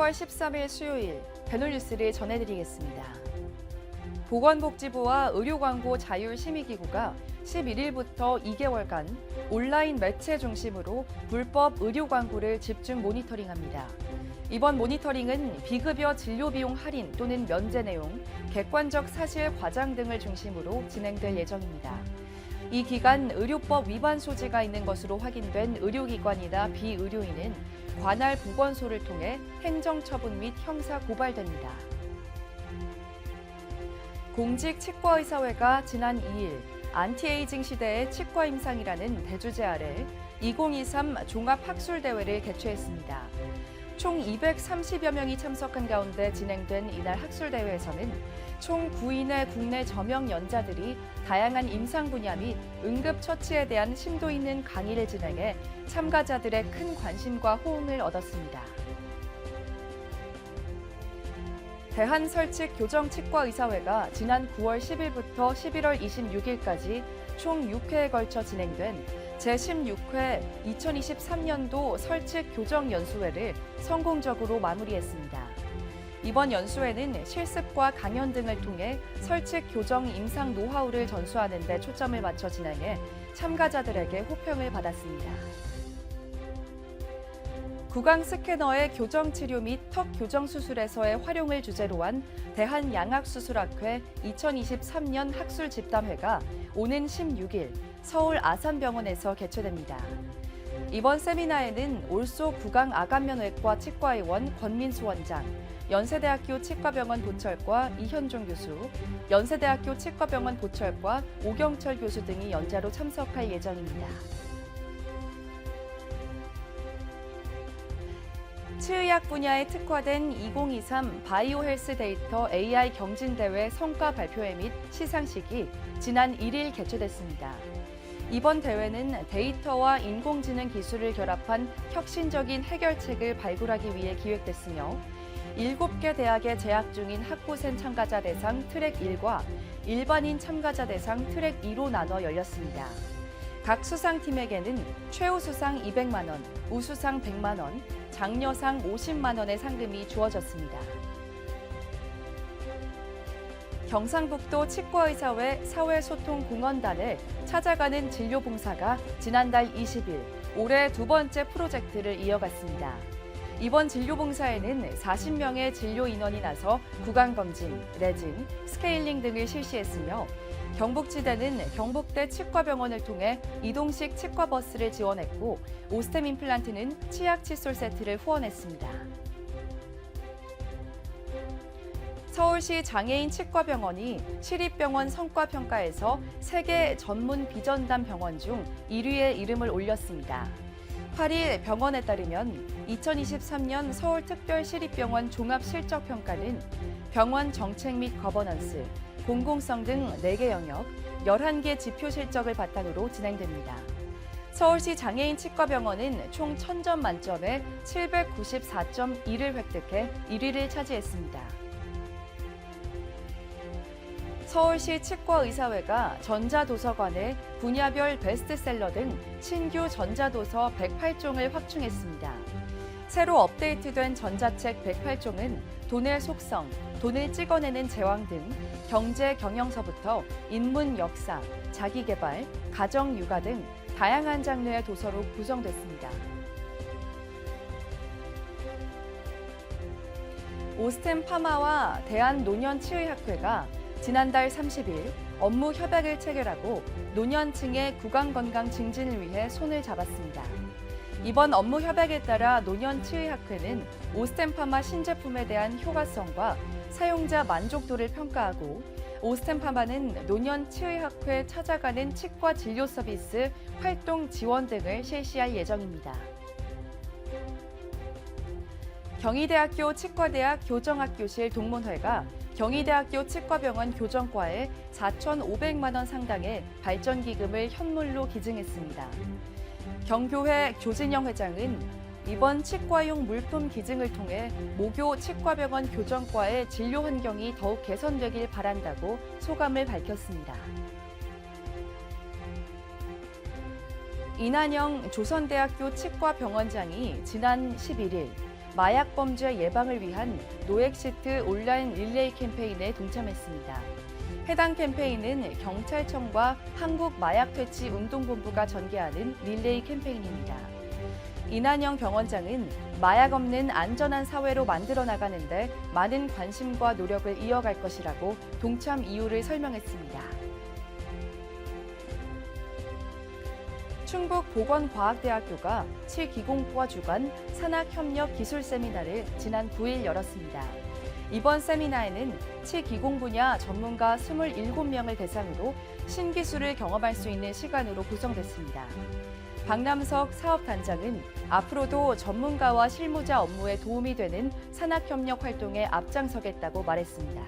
10월 13일 수요일 배놀뉴스를 전해드리겠습니다. 보건복지부와 의료광고 자율심의기구가 11일부터 2개월간 온라인 매체 중심으로 불법 의료광고를 집중 모니터링합니다. 이번 모니터링은 비급여 진료비용 할인 또는 면제 내용, 객관적 사실 과장 등을 중심으로 진행될 예정입니다. 이 기간 의료법 위반 소지가 있는 것으로 확인된 의료기관이나 비의료인은 관할 보건소를 통해 행정처분 및 형사 고발됩니다. 공직치과의사회가 지난 2일 안티에이징 시대의 치과 임상이라는 대주제 아래 2023 종합학술대회를 개최했습니다. 총 230여 명이 참석한 가운데 진행된 이날 학술대회에서는 총 9인의 국내 저명 연자들이 다양한 임상 분야 및 응급처치에 대한 심도 있는 강의를 진행해 참가자들의 큰 관심과 호응을 얻었습니다. 대한설치교정치과의사회가 지난 9월 10일부터 11월 26일까지 총 6회에 걸쳐 진행된 제16회 2023년도 설칙 교정 연수회를 성공적으로 마무리했습니다. 이번 연수회는 실습과 강연 등을 통해 설칙 교정 임상 노하우를 전수하는 데 초점을 맞춰 진행해 참가자들에게 호평을 받았습니다. 구강 스캐너의 교정 치료 및 턱 교정 수술에서의 활용을 주제로 한 대한양악수술학회 2023년 학술 집담회가 오는 16일 서울 아산병원에서 개최됩니다. 이번 세미나에는 올소 구강 아간면외과 치과의원 권민수 원장, 연세대학교 치과병원 보철과 이현종 교수, 연세대학교 치과병원 보철과 오경철 교수 등이 연자로 참석할 예정입니다. 치의학 분야에 특화된 2023 바이오 헬스 데이터 AI 경진대회 성과 발표회 및 시상식이 지난 1일 개최됐습니다. 이번 대회는 데이터와 인공지능 기술을 결합한 혁신적인 해결책을 발굴하기 위해 기획됐으며 7개 대학에 재학 중인 학부생 참가자 대상 트랙 1과 일반인 참가자 대상 트랙 2로 나눠 열렸습니다. 각 수상팀에게는 최우수상 200만 원, 우수상 100만 원, 장려상 50만 원의 상금이 주어졌습니다. 경상북도 치과의사회 사회소통공헌단을 찾아가는 진료봉사가 지난달 20일 올해 두 번째 프로젝트를 이어갔습니다. 이번 진료봉사에는 40명의 진료 인원이 나서 구강 검진, 레진, 스케일링 등을 실시했으며 경북지대는 경북대 치과병원을 통해 이동식 치과버스를 지원했고 오스템 임플란트는 치약 칫솔 세트를 후원했습니다. 서울시 장애인 치과병원이 시립병원 성과평가에서 세계 전문 비전담 병원 중 1위의 이름을 올렸습니다. 8일 병원에 따르면 2023년 서울특별시립병원 종합실적평가는 병원 정책 및 거버넌스, 공공성 등 4개 영역, 11개 지표 실적을 바탕으로 진행됩니다. 서울시 장애인 치과병원은 총 1000점 만점에 794.1을 획득해 1위를 차지했습니다. 서울시 치과의사회가 전자도서관에 분야별 베스트셀러 등 신규 전자도서 108종을 확충했습니다. 새로 업데이트된 전자책 108종은 돈의 속성, 돈을 찍어내는 제왕 등 경제 경영서부터 인문 역사, 자기개발, 가정 육아 등 다양한 장르의 도서로 구성됐습니다. 오스템 파마와 대한노년치의학회가 지난달 30일 업무 협약을 체결하고 노년층의 구강 건강 증진을 위해 손을 잡았습니다. 이번 업무 협약에 따라 노년 치의학회는 오스템파마 신제품에 대한 효과성과 사용자 만족도를 평가하고 오스템파마는 노년 치의학회 찾아가는 치과 진료 서비스 활동 지원 등을 실시할 예정입니다. 경희대학교 치과대학 교정학교실 동문회가 경희대학교 치과병원 교정과에 4,500만 원 상당의 발전기금을 현물로 기증했습니다. 경교회 조진영 회장은 이번 치과용 물품 기증을 통해 모교 치과병원 교정과의 진료 환경이 더욱 개선되길 바란다고 소감을 밝혔습니다. 이난영 조선대학교 치과병원장이 지난 11일 마약 범죄 예방을 위한 노엑시트 온라인 릴레이 캠페인에 동참했습니다. 해당 캠페인은 경찰청과 한국마약퇴치운동본부가 전개하는 릴레이 캠페인입니다. 이난영 병원장은 마약 없는 안전한 사회로 만들어 나가는데 많은 관심과 노력을 이어갈 것이라고 동참 이유를 설명했습니다. 충북 보건과학대학교가 7기공부와 주관 산학협력 기술 세미나를 지난 9일 열었습니다. 이번 세미나에는 7기공 분야 전문가 27명을 대상으로 신기술을 경험할 수 있는 시간으로 구성됐습니다. 박남석 사업단장은 앞으로도 전문가와 실무자 업무에 도움이 되는 산학협력 활동에 앞장서겠다고 말했습니다.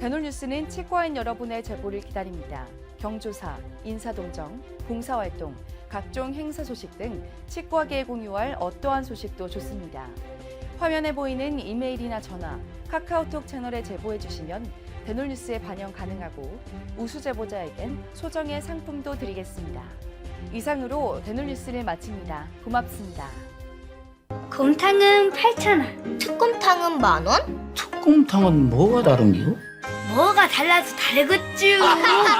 대놀뉴스는 치과인 여러분의 제보를 기다립니다. 경조사, 인사동정, 봉사활동, 각종 행사 소식 등 치과계에 공유할 어떠한 소식도 좋습니다. 화면에 보이는 이메일이나 전화, 카카오톡 채널에 제보해 주시면 대놀뉴스에 반영 가능하고 우수 제보자에겐 소정의 상품도 드리겠습니다. 이상으로 대놀뉴스를 마칩니다. 고맙습니다. 곰탕은 8,000원. 특곰탕은 만 원? 특곰탕은 뭐가 다른겨? 뭐가 달라도 다르겠쥬.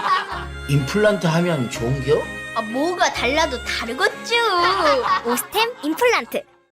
임플란트 하면 좋은겨? 아, 뭐가 달라도 다르겠죠. 오스템 임플란트.